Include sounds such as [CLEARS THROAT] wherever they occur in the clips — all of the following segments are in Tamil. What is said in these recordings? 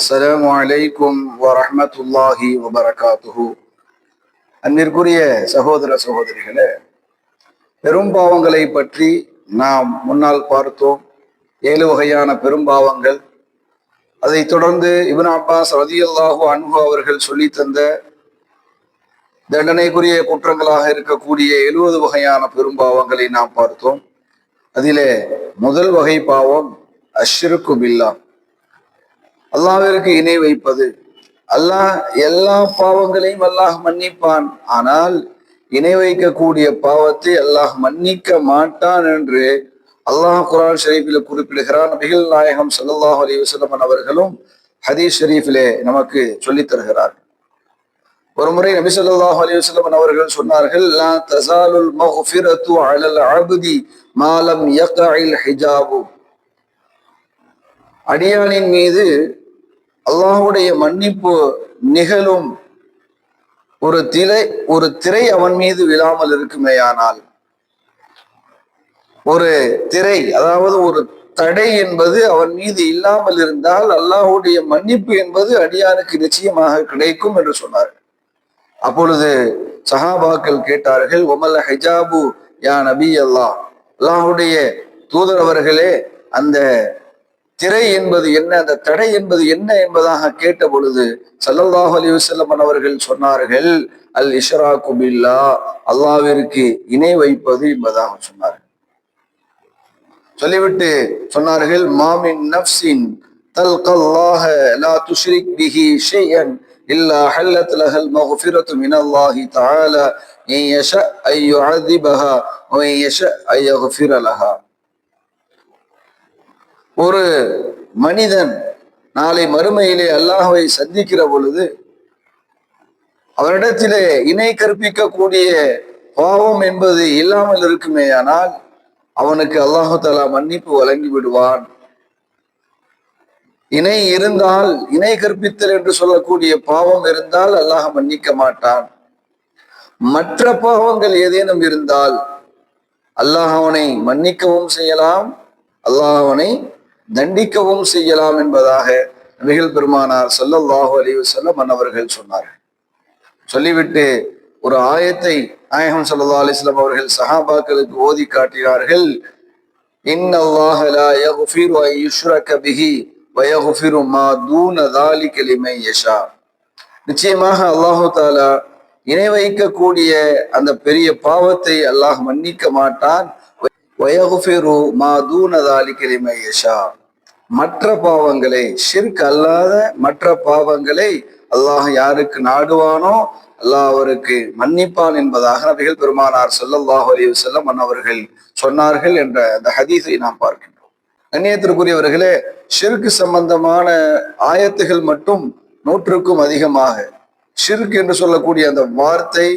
அஸ்லாம் வலைக்கும் வரமத்துல்லாஹி வபரகாத்துஹு. அன்பிற்குரிய சகோதர சகோதரிகளே பெரும்பாவங்களை பற்றி நாம் முன்னால் பார்த்தோம். ஏழு வகையான பெரும்பாவங்கள் அதைத் தொடர்ந்து இப்னு அப்பாஸ் ரதியல்லாஹு அன்பு அவர்கள் சொல்லி தந்த தண்டனைக்குரிய குற்றங்களாக இருக்கக்கூடிய எழுபது வகையான பெரும்பாவங்களை நாம் பார்த்தோம். அதிலே முதல் வகை பாவம் அஷ்ருக்கு பில்லா. அல்லாவிற்கு இணை வைப்பது. அல்லாஹ் எல்லா பாவங்களையும் அல்லாஹ் மன்னிப்பான். ஆனால் இணை வைக்கக்கூடிய பாவத்தை அல்லாஹ் மன்னிக்க மாட்டான் என்று அல்லாஹ் குரான் ஷரீஃபில் குறிப்பிடுகிறார். நபிகள் நாயகம் சல்லாஹ் அலி வசலமன் அவர்களும் ஹதீஸ் ஷரீஃபிலே நமக்கு சொல்லித் தருகிறார். ஒரு முறை நபி சொல்லாஹ் அலி வஸல்லம் அவர்கள் சொன்னார்கள் லா தசாலுல் மக்ஃபிரத்து அலல் அப்தி மாலம் யக்இல் ஹிஜாபு. அடியானின் மீது அல்லாஹுடைய மன்னிப்பு நிகழும் ஒரு திரை ஒரு திரை அவன் மீது விழாமல் இருக்குமேயானால். ஒரு திரை அதாவது ஒரு தடை என்பது அவன் மீது இல்லாமல் இருந்தால் அல்லாஹுடைய மன்னிப்பு என்பது அடியானுக்கு நிச்சயமாக கிடைக்கும் என்று சொன்னார் அப்பொழுது சஹாபாக்கள் கேட்டார்கள் ஒமல்ல ஹிஜாபு யா நபி அல்லாஹ் அல்லாஹுடைய தூதரவர்களே அந்த திரை என்பது என்ன அந்த தடை என்பது என்ன என்பதாக கேட்ட பொழுது சல்லல்லாஹு அலி வசல்லம் அவர்கள் சொன்னார்கள் அல் இஷரா குபில்லா அல்லாவிற்கு இணை வைப்பது என்பதாக சொன்னார்கள். சொல்லிவிட்டு சொன்னார்கள் மாமின் நப்சின் தல்கல்லாஹ லா துஷ்ரிக் பிஹி ஷையன் இல்லா ஹல்லத் லஹல் மக்ஃபிரத்து மின் அல்லாஹி தஆலா இன் யஷ ஐ யுஅذிபஹா வ இன் யஷா ஐ லஹா. ஒரு மனிதன் நாளை மறுமையிலே அல்லாஹுவை சந்திக்கிற பொழுது அவரிடத்திலே இணை கற்பிக்கக்கூடிய பாவம் என்பது இல்லாமல் இருக்குமேயானால் அவனுக்கு அல்லாஹு தலா மன்னிப்பு வழங்கி விடுவான் இணை இருந்தால் இணை கற்பித்தல் என்று சொல்லக்கூடிய பாவம் இருந்தால் அல்லாஹ் மன்னிக்க மாட்டான். மற்ற பாவங்கள் ஏதேனும் இருந்தால் அல்லாஹ் அவனை மன்னிக்கவும் செய்யலாம். அல்லாஹ் அவனை தண்டிக்கவும் செய்யலாம் என்பதாக நபிகள் பெருமானார் சல்லல்லாஹு அலிவசல்லம் மன்னவர்கள் சொன்னார்கள். சொல்லிவிட்டு ஒரு ஆயத்தை நாயகம் சல்லா அலிஸ்லாம் அவர்கள் சஹாபாக்களுக்கு ஓதி காட்டினார்கள். நிச்சயமாக அல்லாஹு தாலா இணை வைக்கக்கூடிய அந்த பெரிய பாவத்தை அல்லாஹ் மன்னிக்க மாட்டான். வயகுஃபிரு மா தூனதாலி கிளிமையஷா மற்ற பாவங்களை ஷிர்க் அல்லாத மற்ற பாவங்களை அல்லாஹ் யாருக்கு நாடுவானோ அல்லாஹ் அவருக்கு மன்னிப்பான் என்பதாக நபிகள் பெருமானார் ஸல்லல்லாஹு அலி வஸல்லம் அவர்கள் சொன்னார்கள் என்ற அந்த ஹதீஸை நாம் பார்க்கின்றோம். கண்ணியத்திற்குரியவர்களே ஷிர்க்கு சம்பந்தமான ஆயத்துகள் மட்டும் நூற்றுக்கும் அதிகமாக. ஷிர்க் என்று சொல்லக்கூடிய அந்த வார்த்தை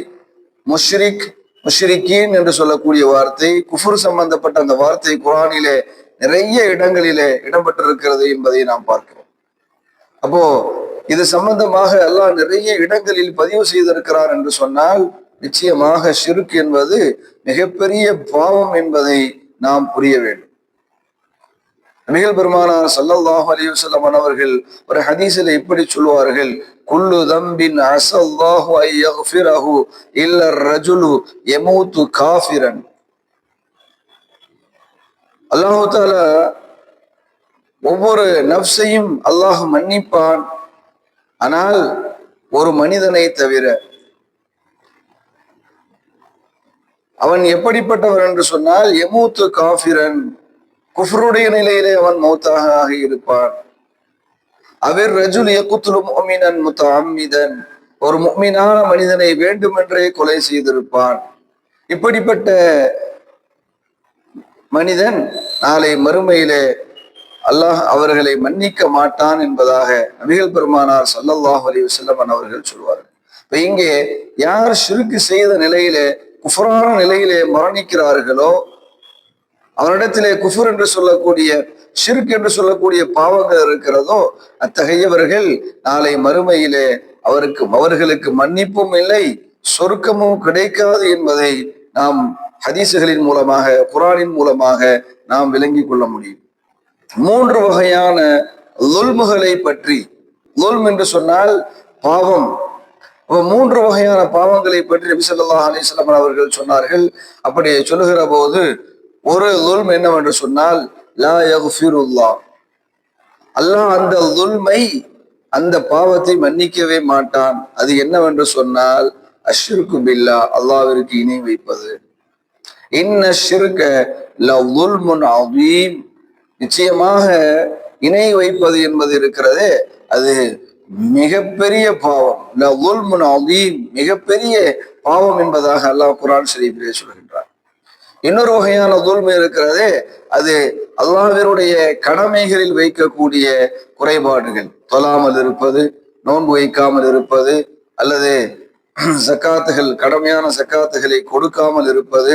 முஷ்ரிக் முஷ்ரிக்கீன் என்று சொல்லக்கூடிய வார்த்தை குஃபுர் சம்பந்தப்பட்ட அந்த வார்த்தை குரானிலே நிறைய இடங்களிலே இடம்பெற்றிருக்கிறது என்பதை நாம் பார்க்கிறோம். அப்போ இது சம்பந்தமாக அல்லாஹ் நிறைய இடங்களில் பதிவு செய்திருக்கிறார் என்று சொன்னால் நிச்சயமாக சிறுக் என்பது மிகப்பெரிய பாவம் என்பதை நாம் புரிய வேண்டும். நபிகள் பெருமானார் சல்லல்லாஹு அலிவசல்லம் அவர்கள் ஒரு ஹதீஸில் இப்படி சொல்வார்கள் குல்லு தம்பின் அசல்லாஹு ஐயஃபிரஹு இல்ல ரஜுலு யமூத்து காஃபிரன். அல்லாஹு தாலா ஒவ்வொரு நப்சையும் அல்லாஹ் மன்னிப்பான். ஆனால் ஒரு மனிதனை தவிர அவன் எப்படிப்பட்டவன் என்று சொன்னால் எமூத்து காஃபிரன். குஃப்ருடைய நிலையிலே அவன் மௌத்தாக ஆகி இருப்பான். அவர் ரஜுல் யகுத்துலு முத்த அம்மிதன் ஒரு முஃமினான மனிதனை வேண்டுமென்றே கொலை செய்திருப்பான். இப்படிப்பட்ட மனிதன் நாளை மறுமையிலே அல்லாஹ் அவர்களை மன்னிக்க மாட்டான் என்பதாக நபிகள் பெருமானார் சல்லல்லாஹ் அலி வஸல்லம் அவர்கள் சொல்வார்கள். இப்ப இங்கே யார் சுருக்கு செய்த நிலையிலே குஃபரான நிலையிலே மரணிக்கிறார்களோ அவரிடத்திலே குஃபர் என்று சொல்லக்கூடிய ஷிர்க் என்று சொல்லக்கூடிய பாவங்கள் இருக்கிறதோ அத்தகையவர்கள் நாளை மறுமையிலே அவருக்கு அவர்களுக்கு மன்னிப்பும் இல்லை சொர்க்கமும் கிடைக்காது என்பதை நாம் ஹதீசுகளின் மூலமாக குரானின் மூலமாக நாம் விளங்கிக் கொள்ள முடியும். மூன்று வகையான லொல்முகளை பற்றி. லொல்ம் என்று சொன்னால் பாவம். மூன்று வகையான பாவங்களை பற்றி நபி ஸல்லல்லாஹு அவர்கள் சொன்னார்கள். அப்படி சொல்லுகிற போது ஒரு லுல்ம் என்னவென்று சொன்னால் லா யக்ஃபிருல்லாஹ் அல்லாஹ் அந்த லுல்மை அந்த பாவத்தை மன்னிக்கவே மாட்டான். அது என்னவென்று சொன்னால் அஷ்ருக்கு பில்லா அல்லாவிற்கு இணை வைப்பது. இன்ன ஷிர்க லுல்முன் அதீம் நிச்சயமாக இணை வைப்பது என்பது இருக்கிறதே. அது மிகப்பெரிய பாவம். லுல்முன் அதீம் மிகப்பெரிய பாவம் என்பதாக அல்லாஹ் குரான் ஷரீஃபிலே சொல்கின்றார் இன்னொரு வகையான தூல்மை இருக்கிறதே. அது அல்லாஹருடைய கடமைகளில் வைக்கக்கூடிய குறைபாடுகள். தொழாமல் இருப்பது நோன்பு வைக்காமல் இருப்பது அல்லது [CLEARS THROAT] சக்காத்துகள் கடமையான சக்காத்துகளை கொடுக்காமல் இருப்பது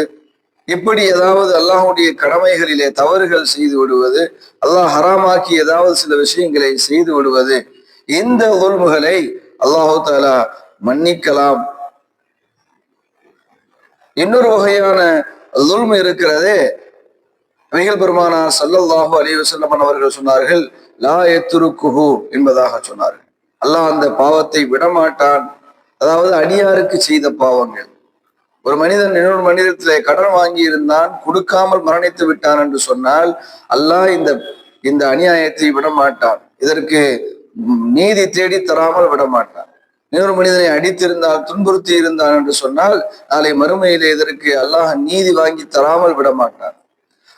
இப்படி ஏதாவது அல்லாஹுடைய கடமைகளிலே தவறுகள் செய்து விடுவது அல்லாஹ் ஹராமாக்கி ஏதாவது சில விஷயங்களை செய்து விடுவது இந்த உல்முகளை அல்லாஹு தாலா மன்னிக்கலாம். இன்னொரு வகையான லுல்மு இருக்கிறதே மிகல் பெருமானா சல்லல்லாஹு அலைஹி வஸல்லம் அவர்கள் சொன்னார்கள் லா எத்துருக்குஹு என்பதாக சொன்னார்கள். அல்லாஹ் அந்த பாவத்தை விடமாட்டான். அதாவது அடியாருக்கு செய்த பாவங்கள். ஒரு மனிதன் இன்னொரு மனிதத்திலே கடன் வாங்கி இருந்தான் கொடுக்காமல் மரணித்து விட்டான் என்று சொன்னால் அல்லாஹ் இந்த இந்த அநியாயத்தை விடமாட்டான். இதற்கு நீதி தேடி தராமல் விடமாட்டான். இன்னொரு மனிதனை அடித்திருந்தால் துன்புறுத்தி இருந்தான் என்று சொன்னால் நாளை மறுமையிலே இதற்கு அல்லாஹ் நீதி வாங்கி தராமல் விடமாட்டான்.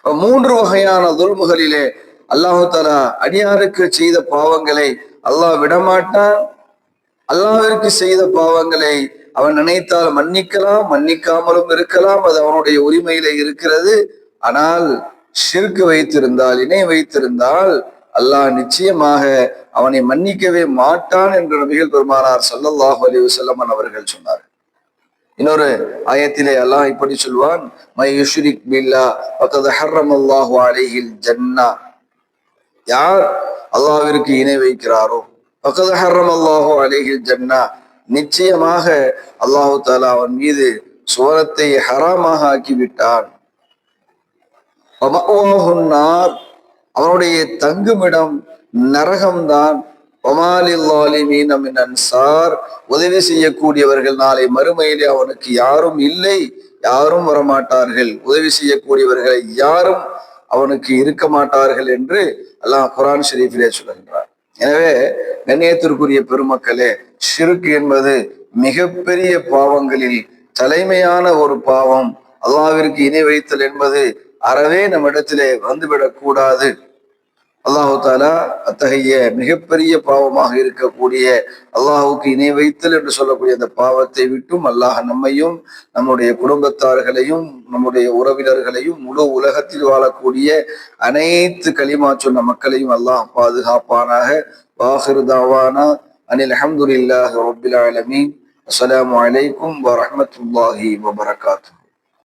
மாட்டான் மூன்று வகையான துல்முகளிலே அல்லாஹு தலா அடியாருக்கு செய்த பாவங்களை அல்லாஹ் விடமாட்டான். அல்லாவிற்கு செய்த பாவங்களை அவன் நினைத்தால் மன்னிக்கலாம் மன்னிக்காமலும் இருக்கலாம் அது அவனுடைய உரிமையில இருக்கிறது. ஆனால் ஷிர்கு வைத்திருந்தால் இணை வைத்திருந்தால் அல்லாஹ் நிச்சயமாக அவனை மன்னிக்கவே மாட்டான் என்று நபிகள் பெருமானார் சல்லல்லாஹு அலி வஸல்லம் அவர்கள் சொன்னார் இன்னொரு ஆயத்திலே அல்லாஹ் இப்படி சொல்வான் மை யுஷ்ரிக் பில்லா ஹர்ரம் அல்லாஹு அலிஹில் ஜன்னா. யார் அல்லாஹிற்கு இணை வைக்கிறாரோ பக்கத ஹர்ரம் அல்லாஹு அலிஹில் ஜன்னா. நிச்சயமாக அல்லாஹு தாலா அவன் மீது சுவனத்தை ஹராமாக ஆக்கிவிட்டான். அவனுடைய தங்குமிடம் நரகம்தான். அன்சார் உதவி செய்யக்கூடியவர்கள் நாளை மறுமையிலே அவனுக்கு யாரும் இல்லை யாரும் வரமாட்டார்கள். உதவி செய்யக்கூடியவர்களை யாரும் அவனுக்கு இருக்க மாட்டார்கள் என்று அல்லாஹ் குரான் ஷெரீஃபிலே சொல்கின்றார் எனவே கண்ணியத்திற்குரிய பெருமக்களே ஷிருக்கு என்பது மிகப்பெரிய பாவங்களில் தலைமையான ஒரு பாவம். அல்லாவிற்கு இணை வைத்தல் என்பது அறவே நம்மிடத்திலே வந்துவிடக்கூடாது. அல்லாஹு தாலா அத்தகைய மிகப்பெரிய பாவமாக இருக்கக்கூடிய அல்லாஹுக்கு இணை வைத்தல் என்று சொல்லக்கூடிய அந்த பாவத்தை விட்டும் அல்லாஹ் நம்மையும் நம்முடைய குடும்பத்தார்களையும் நம்முடைய உறவினர்களையும் முழு உலகத்தில் வாழக்கூடிய அனைத்து களிமா சொன்ன மக்களையும் அல்லாஹ் பாதுகாப்பானாக. வாஹிர் அனில் அஹமதுல்லாஹ் ரபில் ஆலமீன். அஸ்லாம் வலைக்கும் வரமத்துல்லாஹி வபரகாத்து